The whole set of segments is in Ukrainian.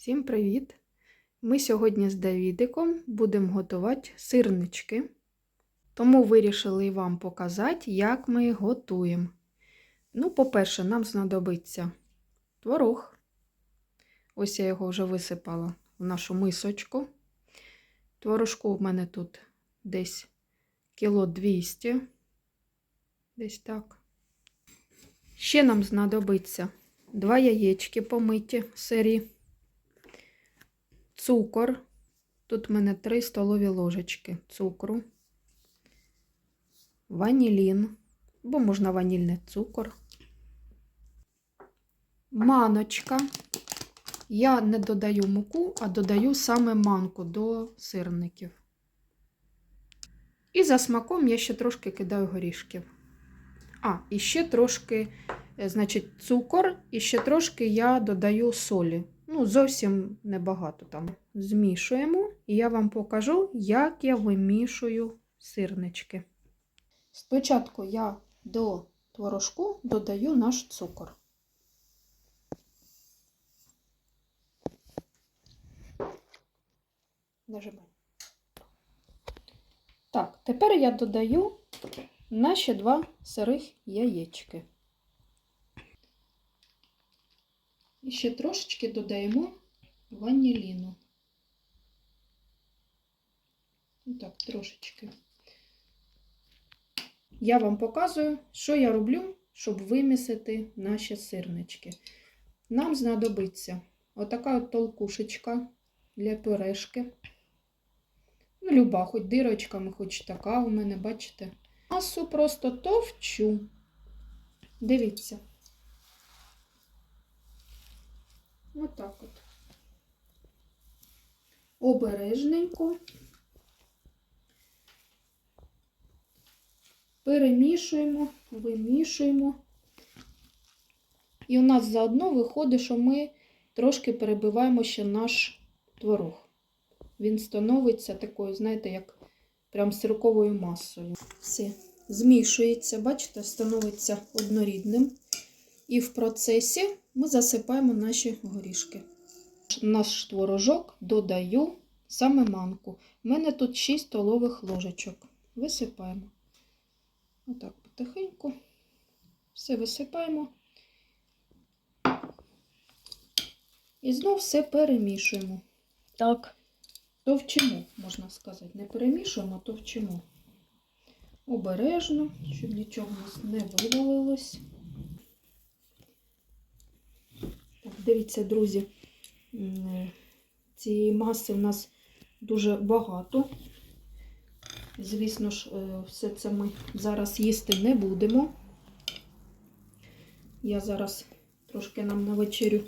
Всім привіт! Ми сьогодні з Давідиком будемо готувати сирнички. Тому вирішили вам показати, як ми готуємо. Ну, по-перше, нам знадобиться творог. Ось я його вже висипала в нашу мисочку. Творожку в мене тут десь кіло 200. Десь так. Ще нам знадобиться два яєчки помиті сирі, цукор. Тут в мене 3 столові ложечки цукру, ванілін, бо можна ванільний цукор, маночка. Я не додаю муку, а додаю саме манку до сирників. І за смаком я ще трошки кидаю горішків. А, і ще трошки, значить, цукор, і ще трошки я додаю солі. Ну, зовсім небагато там. Змішуємо, і я вам покажу, як я вимішую сирнички. Спочатку я до творожку додаю наш цукор. Нажимай. Так, тепер я додаю наші два сирих яєчки. І ще трошечки додаємо ваніліну. Так, трошечки. Я вам показую, що я роблю, щоб вимісити наші сирнички. Нам знадобиться отака от толкушечка для пюрешки. Ну, люба, хоч дирочками, хоч така у мене, бачите? Масу просто товчу. Дивіться. Отак от. Обережненько. Перемішуємо, вимішуємо. І у нас заодно виходить, що ми трошки перебиваємо ще наш творог. Він становиться такою, знаєте, як прям сирковою масою. Все, змішується, бачите, становиться однорідним. І в процесі ми засипаємо наші горішки. Наш творожок додаю саме манку. У мене тут 6 столових ложечок. Висипаємо. Отак, потихеньку. Все висипаємо. І знов все перемішуємо. Так. Товчимо, можна сказати. Не перемішуємо, а товчимо. Обережно, щоб нічого у нас не вивалилось. Так, дивіться, друзі, цієї маси у нас дуже багато. Звісно ж, е, все це ми зараз їсти не будемо. Я зараз трошки нам на вечерю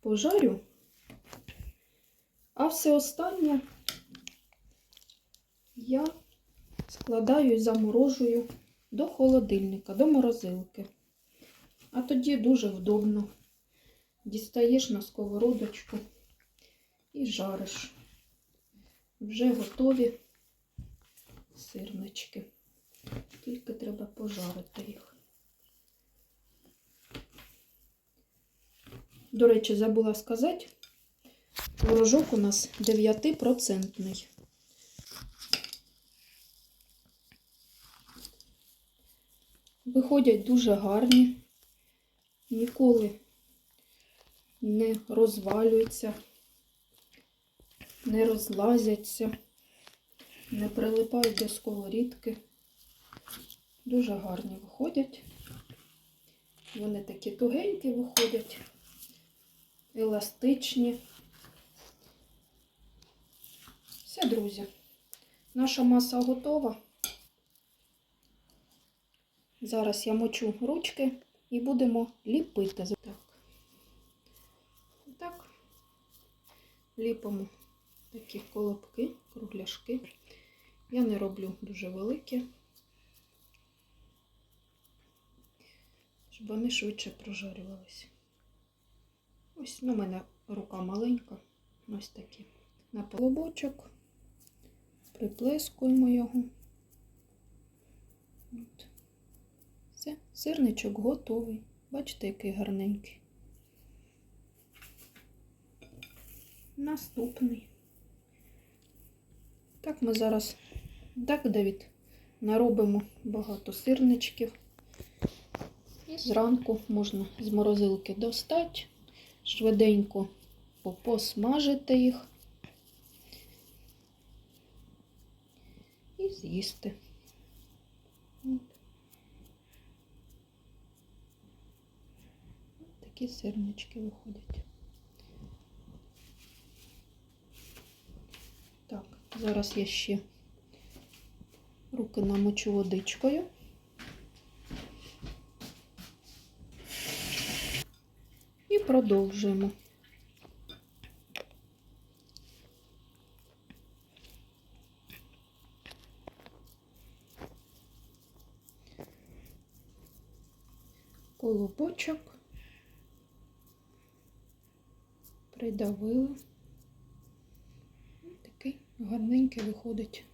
пожарю. А все останнє я складаю і заморожую до холодильника, до морозилки. А тоді дуже вдобно. Дістаєш на сковородочку і жариш. Вже готові сирнички. Тільки треба пожарити їх. До речі, забула сказати, творожок у нас 9%. Виходять дуже гарні, ніколи не розвалюються, не розлазяться, не прилипають до сковорідки. Дуже гарні виходять. Вони такі тугенькі виходять, еластичні. Все, друзі, наша маса готова. Зараз я мочу ручки і будемо ліпити. Так. Так. Ліпимо такі колобки, кругляшки. Я не роблю дуже великі, щоб вони швидше прожарювалися. Ось, у мене рука маленька, ось такі. На полобочок, приплескуємо його. От. Все, сирничок готовий. Бачите, який гарненький. Наступний. Так, ми зараз, так, Давід, наробимо багато сирничків. І зранку можна з морозилки достати, швиденько посмажити їх і з'їсти. Такі сирнички виходять. Так, зараз я ще руки намочу водичкою. І продовжуємо. Колобочок. Придавила. Гарненький виходить.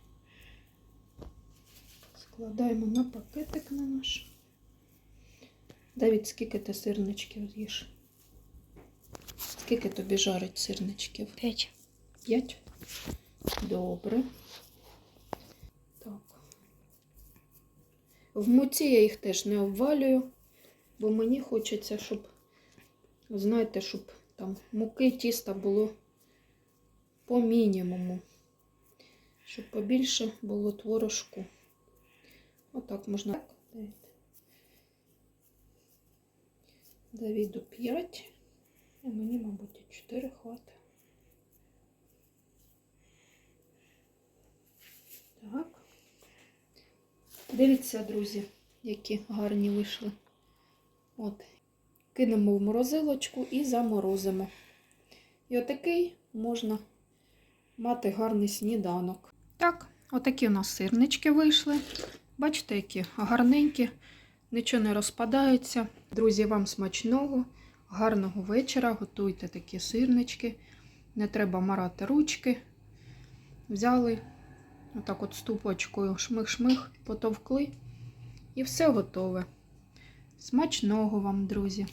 Складаємо на пакетик на наш. Давід, скільки ти сирничків з'їш? Скільки тобі жарить сирничків? П'ять. П'ять. Добре. Так. В муці я їх теж не обвалюю, бо мені хочеться, щоб, знаєте, щоб там муки тіста було по мінімуму. Щоб побільше було творожку. Отак можна. Давіду 5. І мені, мабуть, 4 хватить. Так. Дивіться, друзі, які гарні вийшли. От. Кинемо в морозилочку і заморозимо. І отакий можна мати гарний сніданок. Так, отакі у нас сирнички вийшли. Бачите, які гарненькі, нічого не розпадається. Друзі, вам смачного, гарного вечора. Готуйте такі сирнички. Не треба марати ручки. Взяли. Отак от ступочкою шмих-шмих, потовкли. І все готове. Смачного вам, друзі!